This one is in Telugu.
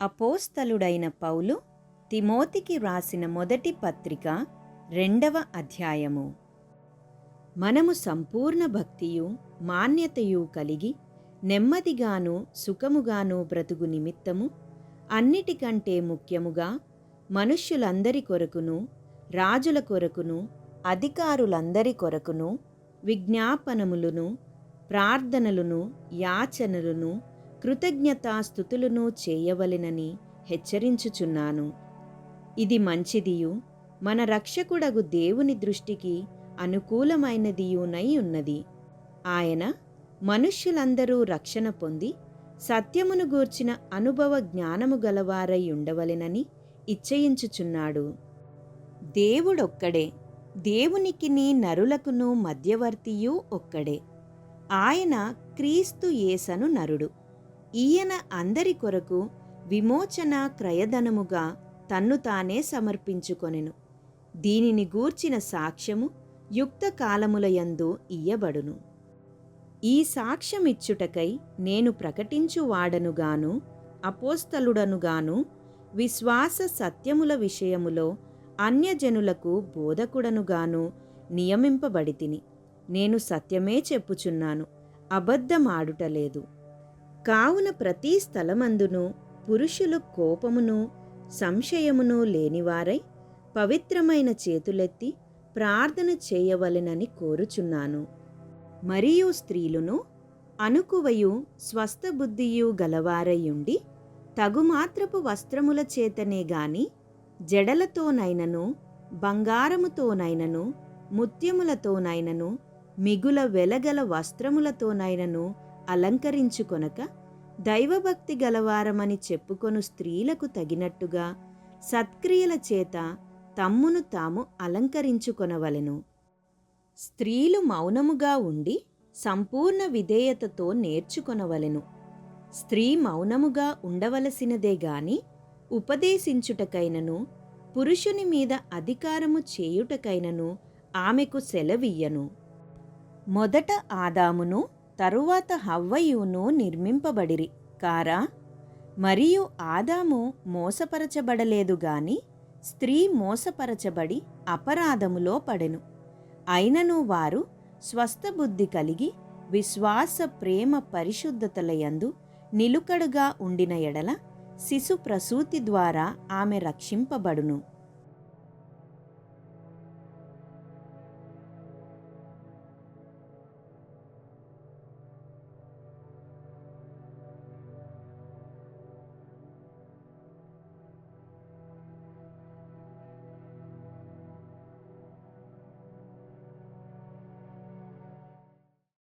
అపోస్తలుడైన పౌలు తిమోతికి వ్రాసిన మొదటి పత్రిక రెండవ అధ్యాయము. మనము సంపూర్ణ భక్తియు మాన్యతయు కలిగి నెమ్మదిగాను సుఖముగాను బ్రతుకు నిమిత్తము అన్నిటికంటే ముఖ్యముగా మనుష్యులందరి కొరకును రాజుల కొరకును అధికారులందరి కొరకును విజ్ఞాపనములను ప్రార్థనలను యాచనలను కృతజ్ఞతాస్థుతులను చేయవలెనని హెచ్చరించుచున్నాను. ఇది మంచిదియు మన రక్షకుడగు దేవుని దృష్టికి అనుకూలమైనదియునై ఉన్నది. ఆయన మనుష్యులందరూ రక్షణ పొంది సత్యమును గూర్చిన అనుభవ జ్ఞానము గలవారై ఉండవలెనని ఇచ్చయించుచున్నాడు. దేవుడొక్కడే దేవునికిని నరులకును మధ్యవర్తియు ఒక్కడే. ఆయన క్రీస్తు యేసను నరుడు. ఈయన అందరి కొరకు విమోచన క్రయధనముగా తన్ను తానే సమర్పించుకొనెను. దీనిని గూర్చిన సాక్ష్యము యుక్త కాలములయందు ఇయ్యబడును. ఈ సాక్ష్యమిచ్చుటకై నేను ప్రకటించువాడనుగాను అపోస్తలుడనుగాను విశ్వాస సత్యముల విషయములో అన్యజనులకు బోధకుడనుగాను నియమింపబడితిని. నేను సత్యమే చెప్పుచున్నాను అబద్ధమాడుటలేదు. కావున ప్రతి స్థలమందును పురుషులు కోపమును సంశయమును లేనివారై పవిత్రమైన చేతులెత్తి ప్రార్థన చేయవలెనని కోరుచున్నాను. మరియు స్త్రీలును అనుకువయు స్వస్థబుద్ధియు గలవారయుండి తగుమాత్రపు వస్త్రముల చేతనే గాని జడలతోనైనను బంగారముతోనైనను ముత్యములతోనైనను మిగుల వెలగల వస్త్రములతోనైనను అలంకరించుకొనక దైవభక్తి గలవారమని చెప్పుకొను స్త్రీలకు తగినట్టుగా సత్క్రియల చేత తమ్మును తాము అలంకరించుకొనవలెను. స్త్రీలు మౌనముగా ఉండి సంపూర్ణ విధేయతతో నేర్చుకొనవలెను. స్త్రీ మౌనముగా ఉండవలసినదే గాని ఉపదేశించుటకైనను పురుషుని మీద అధికారము చేయుటకైనను ఆమెకు సెలవియ్యను. మొదట ఆదామును తరువాత హవ్వయును నిర్మింపబడిరి. కారా? మరియు ఆదాము మోసపరచబడలేదు గాని స్త్రీ మోసపరచబడి అపరాధములో పడెను. అయినను వారు స్వస్థబుద్ధి కలిగి విశ్వాస ప్రేమ పరిశుద్ధతలయందు నిలుకడుగా ఉండిన ఎడల శిశు ప్రసూతి ద్వారా ఆమె రక్షింపబడును.